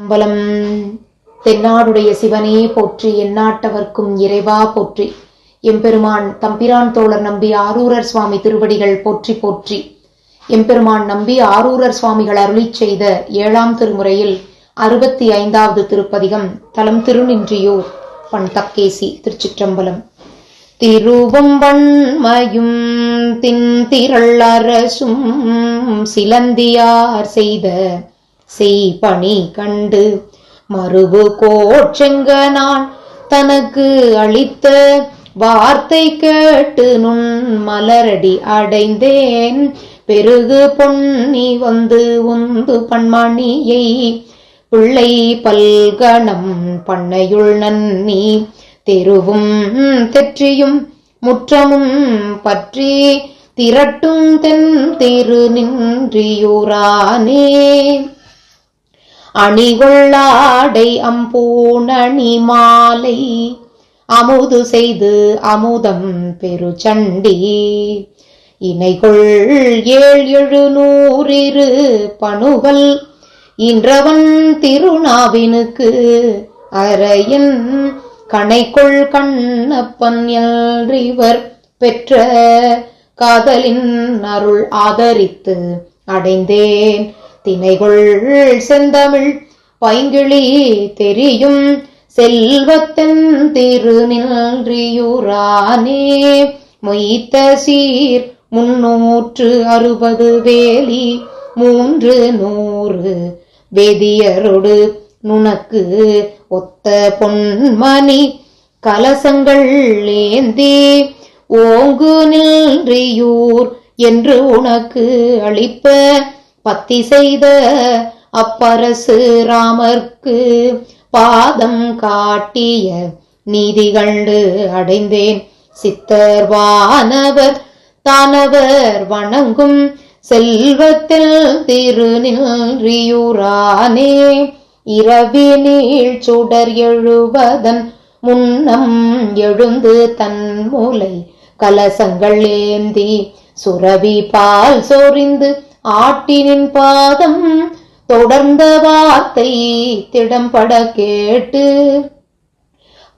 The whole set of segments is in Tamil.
அம்பலம். தென்னாடுடைய சிவனே போற்றி எந்நாட்டவர்க்கும் இறைவா போற்றி. எம்பெருமான் தம்பிரான் தோழர் நம்பி ஆரூரர் சுவாமி திருவடிகள் போற்றி போற்றி. எம்பெருமான் நம்பி ஆரூரர் சுவாமிகள் அருளி செய்த ஏழாம் திருமுறையில் அறுபத்தி ஐந்தாவது திருப்பதிகம் தலம் திருநின்றியூர் பண் தக்கேசி திருச்சிற்றம்பலம். திருவும் வன்மையும் தின்திரள் அரசும் சிலந்தியார் செய்த செய்பணி கண்டு மறுபு கோட்செங்கனான் தனக்கு அளித்த வார்த்தை கேட்டு நுண் மலரடி அடைந்தேன். பெருகு பொன்னி வந்து உந்து பண்மணியை பிள்ளை பல்கணம் பண்ணையுள் நன்னி தெருவும் தெற்றியும் முற்றமும் பற்றி திரட்டும் தென் திரு நின்றியூரானே. அணிகொள்ளாடை அம்பூணணி மாலை அமுது செய்து அமுதம் பெருச்சண்டி. இணைகொள் ஏழ் எழுநூறிரு பணுவல் இன்றவன் திருநாவினுக்கு அரையின் கணைக்குள் கண்ணப்பன் எல்றிவர் பெற்ற காதலின் அருள் ஆதரித்து அடைந்தேன். திணைகொள் செந்தமிழ் பைங்கிழி தெரியும் செல்வத்தன் திருநின்றியூரானே. மொய்த்த சீர் முன்னூற்று அறுபது வேலி மூன்று நூறு வேதியரோடு நுணக்கு ஒத்த பொன்மணி கலசங்கள் ஏந்தி ஓங்கு நின்றியூர் என்று உனக்கு அளிப்ப பத்தி செய்த அப்பரசு ராமர்க்கு பாதம் காட்டிய நீதி கண்டு அடைந்தேன். சித்தர் வானவர் தானவர் வணங்கும் செல்வத்தில் திருநின்றியூரானே. இரவி நீள் சுடர் எழுவதன் முன்னம் எழுந்து தன் மூலை கலசங்கள் ஏந்தி சுரவி பால் சொறிந்து ஆட்டினின் பாதம் தொடர்ந்த வார்த்தை திடம்பட கேட்டு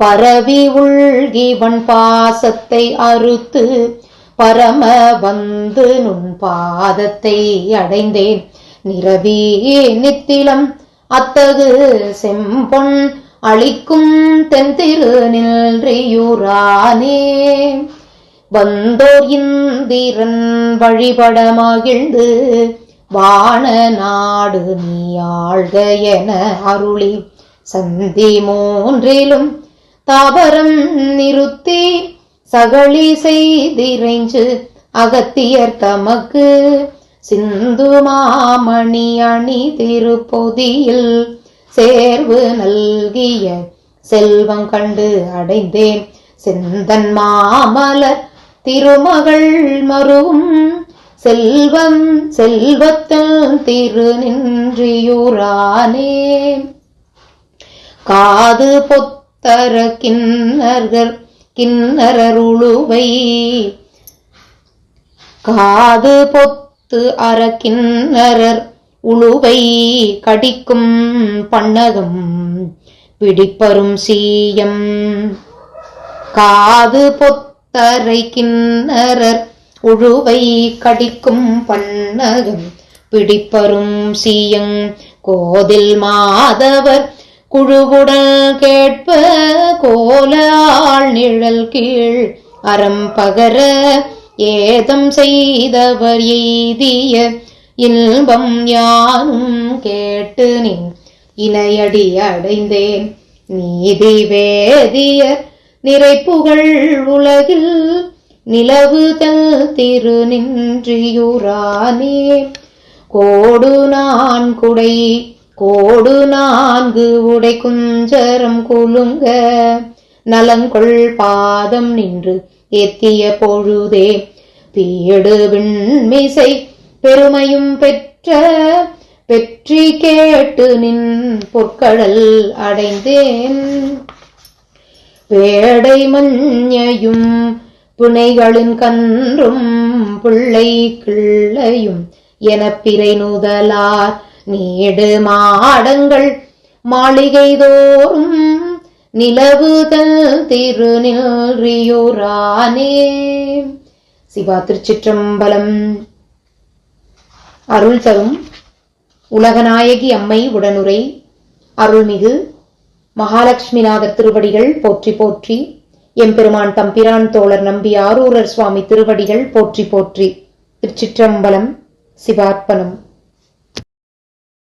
பரவி உள்கிவன் பாசத்தை அறுத்து பரம வந்து நுண் பாதத்தை அடைந்தேன். நிரவி நித்திலம் அத்தகு செம்பொன் அளிக்கும் தென்திரு நின்றியூரானே வந்தோர் இந்திரன் வழிபட மகிழ்ந்து வான நாடு நீ ஆழ்க என அருளி. சந்தி மூன்றிலும் தாபரம் நிறுத்தி சகளி செய்திரைஞ்சு அகத்தியர் தமக்கு சிந்து மாமணி அணி திருப்பொதியில் சேர்வு நல்கிய செல்வம் கண்டு அடைந்தேன். செந்தன் மாமலர் திருமகள் மருவும் செல்வம் செல்வத்தல் திரு நின்றியூரானே காது பொத்தர கிண்ணர்கள் கிண்ணரருளுவை காது பொத்து அறக்கிண்ணரர் உழுவை கடிக்கும் பன்னகம் பிடிப்பரும் சீயம். காது தரை கிண்ணரர் உழுவை கடிக்கும் பன்னகம் பிடிப்பரும் சீயங் கோதில் மாதவர் குழுவுடன் கேட்ப கோலாள் நிழல் கீழ் அறம் பகர ஏதம் செய்தவர் எய்திய இன்பம் யானும் கேட்டு நின். இணையடி அடைந்தேன். நீதி வேதியர் நிறைப்புகழ் உலகில் நிலவுதல் திரு நின்றியூரானே கோடு நான் குடை கோடு நான்கு உடை குஞ்சரம் குலுங்க நலங்கொள் பாதம் நின்று எத்திய பொழுதே. பீடு விண்மிசை பெருமையும் பெற்ற வெற்றி கேட்டு நின் பொற்கடல் அடைந்தேன். பேடை மஞ்சையும் புனைகளின் கன்றும் பிள்ளை கிள்ளையும் என பிறை நுதலார் நீடு மாடங்கள் மாளிகை மாளிகைதோறும் நிலவுதல் திருநில்றியூரானே. சிவா திருச்சிற்றம்பலம். அருள் தரும் உலகநாயகி அம்மை உடனுரை. அருள்மிகு மகாலட்சுமிநாதர் திருவடிகள் போற்றி போற்றி. எம்பெருமான் தம்பிரான் தோழர் நம்பி ஆரூரர் சுவாமி திருவடிகள் போற்றி போற்றி. திருச்சிற்றம்பலம் சிவார்ப்பணம்.